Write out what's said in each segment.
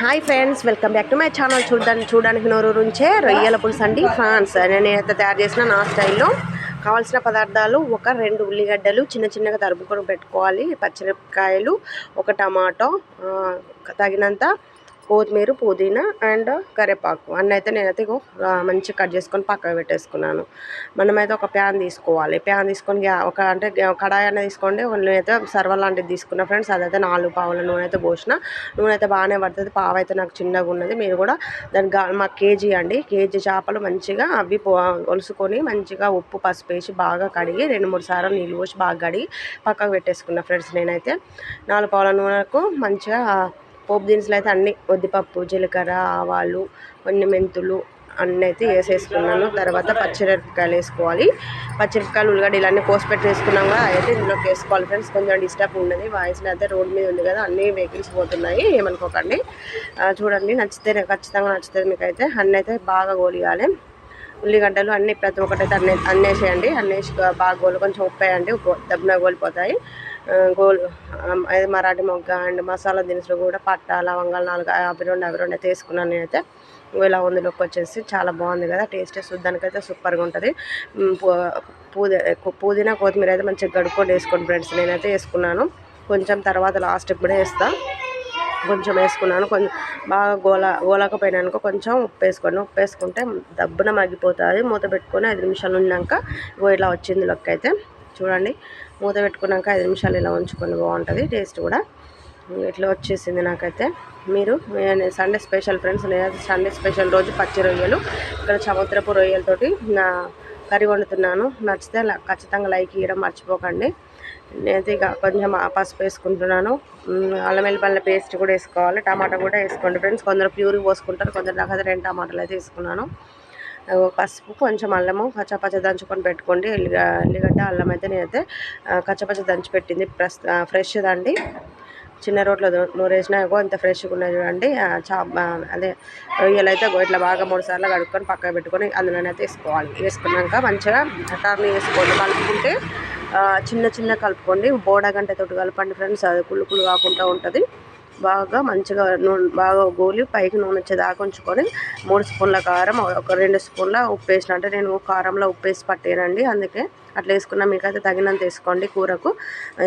Hi friends welcome back to my channel చూడడానికి చూడడానికి నోరు నుంచే రొయ్యల పులుసు అండి ఫ్రాన్స్. నేనైతే తయారు చేసిన నా స్టైల్లో కావాల్సిన పదార్థాలు ఒక రెండు ఉల్లిగడ్డలు చిన్న చిన్నగా తరుపుకొని పెట్టుకోవాలి. పచ్చిమిరపకాయలు ఒక టమాటో తగినంత కొత్తిమీర పుదీనా అండ్ కరివేపాకు అన్నీ అయితే నేనైతే ఇగో, మంచిగా కట్ చేసుకొని పక్కకు పెట్టేసుకున్నాను. మనమైతే ఒక ప్యాన్ తీసుకోవాలి. ప్యాన్ తీసుకొని ఒక అంటే కడాయి అనేది తీసుకోండి. నేనైతే సర్వ లాంటిది తీసుకున్నా ఫ్రెండ్స్. అదైతే నాలుగు పావుల నూనె అయితే పోసిన. నూనె అయితే బాగానే పడుతుంది. పావు అయితే నాకు చిన్నగా ఉన్నది. మీరు కూడా దాని గా- మా కేజీ అండి. కేజీ చేపలు మంచిగా అవి ఒలుసుకొని మంచిగా ఉప్పు పసుపు వేసి బాగా కడిగి రెండు మూడు సార్లు నీళ్ళు పోసి బాగా కడిగి పక్కకు పెట్టేసుకున్నా ఫ్రెండ్స్ నేనైతే. నాలుగు పావుల నూనెకు మంచిగా పోపు దినుసులు అయితే అన్ని ఉద్దిపప్పు జీలకర్ర ఆవాలు కొన్ని మెంతులు అన్నీ అయితే వేసేసుకున్నాను. తర్వాత పచ్చిమిరపకాయలు వేసుకోవాలి. పచ్చిమిరపకాయలు ఉల్లిగడ్డ ఇలానే కోసి పెట్టి వేసుకున్నాం కదా అయితే ఇందులోకి వేసుకోవాలి ఫ్రెండ్స్ కొంచెం డిస్టర్బ్ ఉన్నది వాయిస్లో అయితే రోడ్ మీద ఉంది కదా అన్నీ వెహికల్స్ పోతున్నాయి ఏమనుకోకండి చూడండి నచ్చితే ఖచ్చితంగా నచ్చుతుంది మీకు అయితే అన్నీ అయితే బాగా గోలియాలి. ఉల్లిగడ్డలు అన్నీ ప్రతి ఒక్కటైతే అన్నీ అన్నేసేయండి అన్నేసి బాగా గోలు కొంచెం ఉప్పు వేయండి. ఉప్పు దబ్బున గోలిపోతాయి. గోల్ అది మరాఠీ మొగ్గ అండ్ మసాలా దినుసులు కూడా పట్ట లవంగాలు నాలుగు అవి రెండు అవి రెండు అయితే వేసుకున్నాను నేనైతే ఇలా ఇలా ఉందిలోకి వచ్చేసి చాలా బాగుంది కదా టేస్ట్ చూద్దానికైతే అయితే సూపర్గా ఉంటుంది. పూ- పూది పుదీనా కొత్తిమీర అయితే మంచిగా గడుక్కొని వేసుకోండి ఫ్రెండ్స్ నేనైతే వేసుకున్నాను. కొంచెం తర్వాత లాస్ట్కి కూడా వేస్తాను కొంచెం వేసుకున్నాను. కొంచెం బాగా గోల గోలకపోయినానుకో కొంచెం ఉప్పు వేసుకోండి. ఉప్పు వేసుకుంటే దబ్బున మగ్గిపోతుంది మూత పెట్టుకొని ఐదు నిమిషాలు ఉన్నాక ఇలా వచ్చింది లొక్క అయితే. చూడండి. మూత పెట్టుకున్నాక ఐదు నిమిషాలు ఇలా ఉంచుకొని బాగుంటుంది. టేస్ట్ కూడా. ఇట్లా వచ్చేసింది నాకైతే. మీరు సండే స్పెషల్ ఫ్రెండ్స్ నేను సండే స్పెషల్ రోజు పచ్చి రొయ్యలు. ఇక్కడ సముద్రపు రొయ్యలతోటి నా కర్రీ వండుతున్నాను. నచ్చితే ఖచ్చితంగా లైక్ ఇవ్వడం మర్చిపోకండి. నేనైతే ఇక కొంచెం పసుపు వేసుకుంటున్నాను. అల్లం వెల్లిపల్లి పేస్ట్ కూడా వేసుకోవాలి. టమాటా కూడా వేసుకోండి ఫ్రెండ్స్. కొందరు ప్యూర్ పోసుకుంటారు కొందరు నాకైతే రెండు టమాటాలు అయితే వేసుకున్నాను. పసుపు కొంచెం అల్లము కచ్చపచ్చ దంచుకొని పెట్టుకోండి. ఎల్లిగ ఎల్లిగడ్డ అల్లం అయితే నేనైతే ఆ, కచ్చపచ్చ దంచి పెట్టింది ప్రస్ ఫ్రెష్ దండి చిన్న రోట్లో నూరేసినా ఇగో ఇంత ఫ్రెష్గా ఉన్నది చూడండి. చా అదే రొయ్యలు అయితే ఇట్లా బాగా మూడు సార్లు కడుక్కొని పక్కన పెట్టుకొని అందులోనైతే వేసుకోవాలి. వేసుకున్నాక మంచిగా టర్న్ వేసుకోండి. కలుపుకుంటే చిన్న చిన్న కలుపుకోండి. బోడా గంటతోటి కలపండి ఫ్రెండ్స్. అది కుళ్ళు కుళ్ళు కాకుండా ఉంటుంది. బాగా మంచిగా నూనె బాగా గోలి పైకి నూనె వచ్చేదాకా ఉంచుకొని మూడు స్పూన్ల కారం ఒక రెండు స్పూన్ల ఉప్పు వేసిన అంటే నేను కారంలో ఉప్పు వేసి పట్టేనండి అందుకే అట్లా వేసుకున్నా మీకైతే తగినంత వేసుకోండి కూరకు.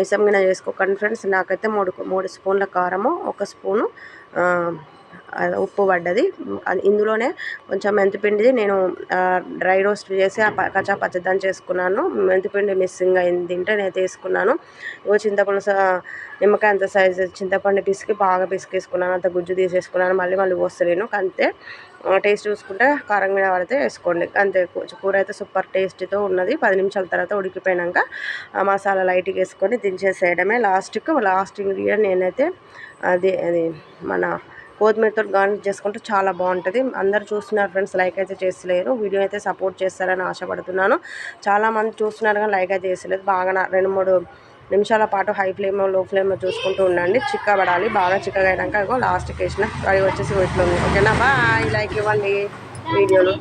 ఇసం గిన్నె చేసుకోకండి ఫ్రెండ్స్ నాకైతే మూడు మూడు స్పూన్ల కారము ఒక స్పూను ఉప్పు పడ్డది. అది ఇందులోనే కొంచెం మెంతిపిండిది నేను డ్రై రోస్ట్ చేసి ఆ ప- కచ్చా పచ్చదని చేసుకున్నాను. మెంతిపిండి మిస్సింగ్ అయింది తింటే నేను తీసుకున్నాను. ఓ చింతపండు స- నిమ్మకాయ అంత సైజు చింతపండు పిసికి బాగా పిసికేసుకున్నాను. అంత గుజ్జు తీసేసుకున్నాను. మళ్ళీ మళ్ళీ పోస్తలేను. అంతే. టేస్ట్ చూసుకుంటే కారం మీద పడితే వేసుకోండి. అంతే. కూర అయితే సూపర్ టేస్టీతో ఉన్నది. పది నిమిషాల తర్వాత ఉడికిపోయినాక ఆ మసాలా లైట్గా వేసుకొని దించేసేయడమే లాస్ట్కి లాస్ట్ ఇంగ్రీడియంట్ నేనైతే అది అది మన కొత్తిమీరతో గార్నిష్ చేసుకుంటే చాలా బాగుంటుంది. అందరు చూస్తున్నారు ఫ్రెండ్స్ లైక్ అయితే చేస్తలేరు. వీడియో అయితే సపోర్ట్ చేస్తారని ఆశపడుతున్నాను. చాలామంది చూస్తున్నారు కానీ లైక్ అయితే చేస్తలేదు. బాగా రెండు మూడు నిమిషాల పాటు హై ఫ్లేమ్లో ఫ్లేమ్ చూసుకుంటూ ఉండండి. చిక్కబడాలి బాగా చిక్కగా అయినాక ఇగో లాస్ట్కి వేసిన కర్రీ వచ్చేసి ఇట్లా ఉంది ఓకేనా? బాయ్. లైక్ ఇవ్వండి. వీడియోలు